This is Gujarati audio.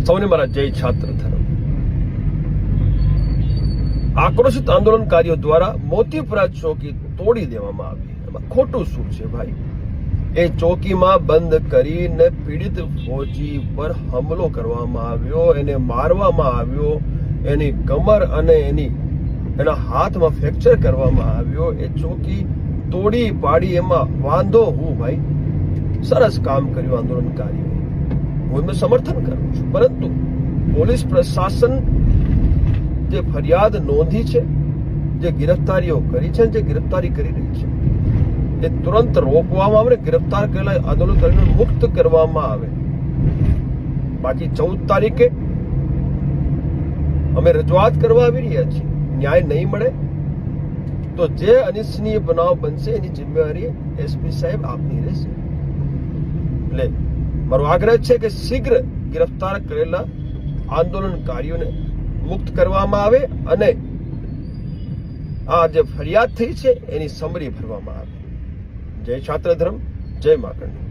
સૌને મારા જય છાત્ર ધર્મ આક્રોશિત આંદોલનકારીઓ દ્વારા મોતીપુરા ચોકી તોડી દેવામાં આવી એમાં ખોટું શું છે ભાઈ એ ચોકીમાં બંધ કરીને પીડિત ફોજી પર હુમલો કરવામાં આવ્યો એને મારવામાં આવ્યો એની કમર અને એની એના હાથમાં ફ્રેક્ચર કરવામાં આવ્યો એ ચોકી તોડી પાડી એમાં વાંધો હું ભાઈ સરસ કામ કર્યું આંદોલનકારીઓએ હું એમનું સમર્થન કરું છું. પરંતુ પોલીસ પ્રશાસન જે ફરિયાદ નોંધી છે, જે ગિરફતારીઓ કરી છે જે ગિરફતારી કરી રહી છે, એ તુરંત રોકવામાં આવે ગિરફતાર કરેલા આંદોલનકારીને મુક્ત કરવામાં આવે. બાકી ચૌદ તારીખે અમે રજૂઆત કરવા આવી રહ્યા છીએ. ન્યાય નહીં મળે તો જે અનિચ્છનીય બનાવ બનશે એની જિમ્મેવારી એસપી સાહેબ આપની રહેશે. એટલે મારો આગ્રહ છે કે શીઘ્ર ગિરફતાર કરેલા આંદોલનકારીઓને મુક્ત કરવામાં આવે અને આ જે ફરિયાદ થઈ છે, એની સમરી ભરવામાં આવે. જય છાત્ર ધર્મ જય માકંડ